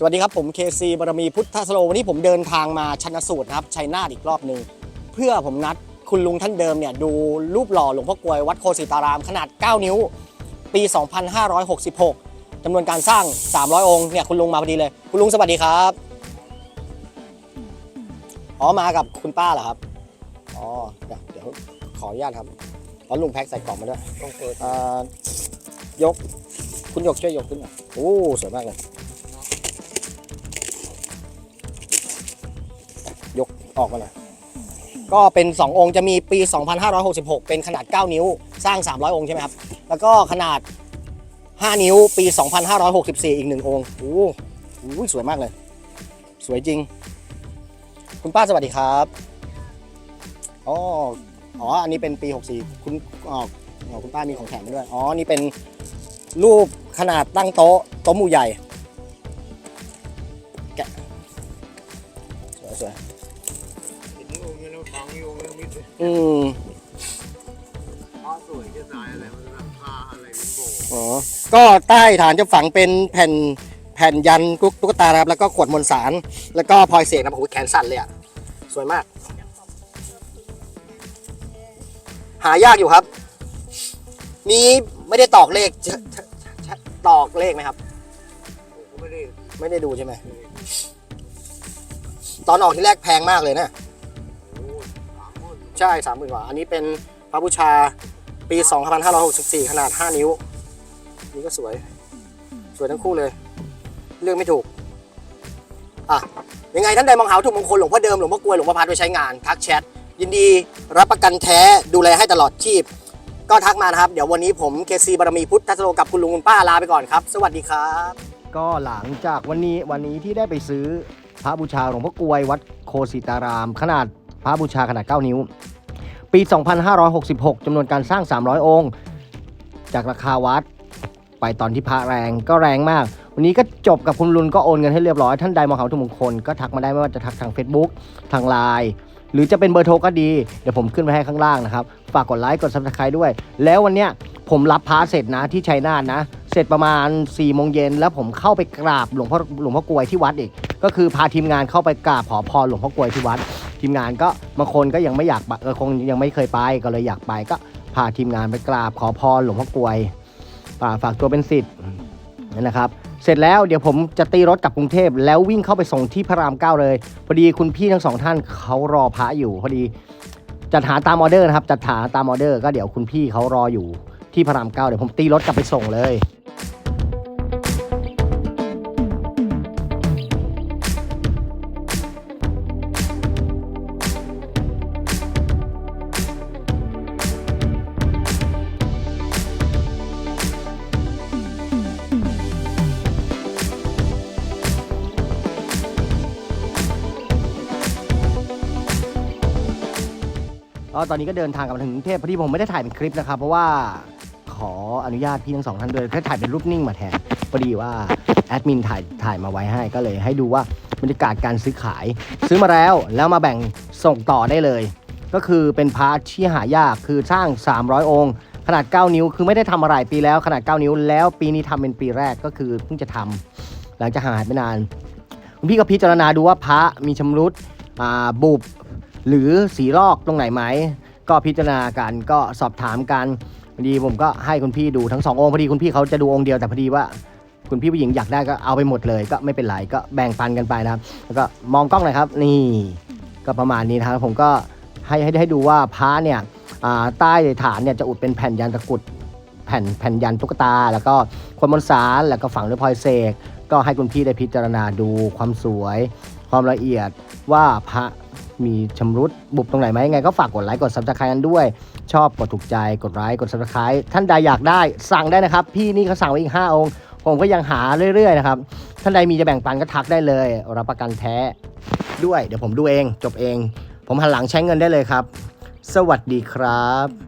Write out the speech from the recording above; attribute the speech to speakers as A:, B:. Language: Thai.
A: สวัสดีครับผมเคซีบารมีพุทธสโลวันนี้ผมเดินทางมาชันสูตรนะครับชัยนาทอีกรอบหนึ่งเพื่อผมนัดคุณลุงท่านเดิมเนี่ยดูรูปหล่อหลวงพ่อกลวยวัดโคสิตารามขนาด 9 นิ้ว ปี 2566จำนวนการสร้าง 300 องค์เนี่ยคุณลุงมาพอดีเลย คุณลุงสวัสดีครับอ๋อมากับคุณป้าเหรอครับอ๋อเดี๋ยวเดี๋ยวขออนุญาตครับอ๋อลุงแพ็คใส่กล่องมาด้วย
B: ต้องเปิด
A: เอ่อยกคุณยกช่วยยกขึ้นหน่อยโอ้สวยมากเลย ออกมาหน่อยก็เป็น 2 องค์จะมีปี 2566 เป็นขนาด 9 นิ้วสร้าง 300 องค์ใช่ไหมครับ แล้วก็ขนาด 5 นิ้วปี 2564 อีก 1 องค์โอ้โหสวยมากเลย สวยจริง คุณป้าสวัสดีครับอ๋ออ๋อ อันนี้เป็นปี 64 คุณอ๋ออคุณป้ามีของแถมมาด้วย อ๋อ นี่เป็นรูปขนาดตั้งโต๊ะโต๊ะหมู่ใหญ่แกะสวยสวย
B: ห็นนี่องค์นี้แล้วทางนี้องค์นี้มิดเลย
A: อืม
B: พระสวยจะตายอะไรมันราคาอะไรเป็นโบ
A: อ๋อ ก็ใต้ฐานจะฝังเป็นแผ่นแผ่นยันตุ๊กตุ๊กตานะครับ แล้วก็ขวดมวลสาร แล้วก็พลอยเสกนะโอ้โหแขนสั่นเลยอะ สวยมาก หายากอยู่ครับ มีไม่ได้ตอกเลขจะจะจะตอกเลขไหมครับ
B: ผมก็ไม่ได้
A: ไม่ได้ดูใช่ไหม ตอนออกที่แรกแพงมากเลยนะ
B: โอ้สามหมื่น
A: ใช่สามหมื่นกว่า อันนี้เป็นพระบูชาปี 2564 ขนาด 5 นิ้ว นี่ก็สวย สวยทั้งคู่เลย เลือกไม่ถูก อะ ยังไงท่านใดมองหาวัตถุมงคลหลวงพ่อเดิม หลวงพ่อกลวยหลวงพ่อพัดไว้ใช้งาน ทักแชท ยินดีรับประกันแท้ดูแลให้ตลอดชีพ ก็ทักมานะครับ เดี๋ยววันนี้ผมเคซีบารมีพุทธทัศโลกับคุณลุงคุณป้าลาไปก่อนครับ สวัสดีครับ ก็หลังจากวันนี้วันนี้ที่ได้ไปซื้อพระบูชาหลวงพ่อกลวยวัดโคสิตาราม ขนาดพระบูชาขนาด 9 นิ้ว ปี 2566 จำนวนการสร้าง 300 องค์ จากราคาวัด ไปตอนที่พระแรงก็แรงมาก วันนี้ก็จบกับคุณลุนก็โอนเงินให้เรียบร้อย ท่านใดมองหาวัตถุมงคลก็ทักมาได้ไม่ว่าจะทักทาง Facebook ทางไลน์หรือจะเป็นเบอร์โทรก็ดี เดี๋ยวผมขึ้นไปให้ข้างล่างนะครับ ฝากกดไลค์กด subscribe ด้วย แล้ววันเนี้ยผมรับพระเสร็จนะที่ชัยนาทนะ เสร็จประมาณ4ี่โมงเย็นแล้วผมเข้าไปกราบหลวงพ่อหลวงพ่อกลวยที่วัดอีก ก็คือพาทีมงานเข้าไปกราบขอพรหลวงพ่อกลวยที่วัด ทีมงานก็บางคนก็ยังไม่อยากไปเออคงยังไม่เคยไปก็เลยอยากไปก็พาทีมงานไปกราบขอพรหลวงพ่อกลวยอ่าฝากตัวเป็นศิษย์นะครับ เสร็จแล้วเดี๋ยวผมจะตีรถกลับกรุงเทพแล้ววิ่งเข้าไปส่งที่พระรามเก้าเลย พอดีคุณพี่ทั้งสองท่านเขารอพระอยู่ พอดีจัดหาตามออเดอร์นะครับจัดหาตามออเดอร์ ก็เดี๋ยวคุณพี่เขารออยู่ที่พระรามเก้าเดี๋ยวผมตีรถกลับไปส่งเลย ก็ตอนนี้ก็เดินทางกลับมาถึงกรุงเทพพอดีผมไม่ได้ถ่ายเป็นคลิปนะครับ เพราะว่าขออนุญาตพี่ทั้งสองท่านด้วยแค่ถ่ายเป็นรูปนิ่งมาแทนพอดีว่าแอดมินถ่ายถ่ายมาไว้ให้ก็เลยให้ดูว่าบรรยากาศการซื้อขาย ซื้อมาแล้วแล้วมาแบ่งส่งต่อได้เลย ก็คือเป็นพาร์ทที่หายากคือสร้าง 300 องค์ ขนาด 9 นิ้ว คือไม่ได้ทำอะไรปีแล้วขนาด 9 นิ้ว แล้วปีนี้ทำเป็นปีแรกก็คือเพิ่งจะทำหลังจากห่างหายไปนานคุณพี่ก็พิจารณาดูว่าพระมีชำรุดอ่าบุบ หรือสีลอกตรงไหนไหม ก็พิจารณากันก็สอบถามกันพอดีผมก็ให้คุณพี่ดูทั้งสององค์พอดีคุณพี่เขาจะดูองค์เดียวแต่พอดีว่า คุณพี่ผู้หญิงอยากได้ก็เอาไปหมดเลย ก็ไม่เป็นไรก็แบ่งปันกันไปนะครับ แล้วก็มองกล้องหน่อยครับ นี่ก็ประมาณนี้นะครับผมก็ให้ให้ให้ดูว่าพระเนี่ยใต้ฐานเนี่ยจะอุดเป็นแผ่นยันตะกุดแผ่นแผ่นยันตุ๊กตา แล้วก็คนมนสารแล้วก็ฝังด้วยพลอยเสกก็ให้คุณพี่ได้พิจารณาดูความสวย ความละเอียดว่าพระ มีชำรุดบุบตรงไหนไหมยังไงก็ฝากกดไลค์กดซับสไครต์กันด้วย ชอบกดถูกใจกดไลค์กดซับสไครต์ท่านใดอยากได้สั่งได้นะครับ พี่นี่เขาสั่งไว้อีก 5 องค์ ผมก็ยังหาเรื่อยๆนะครับ ท่านใดมีจะแบ่งปันก็ทักได้เลย รับประกันแท้ด้วย เดี๋ยวผมดูเองจบเอง ผมหันหลังใช้เงินได้เลยครับ สวัสดีครับ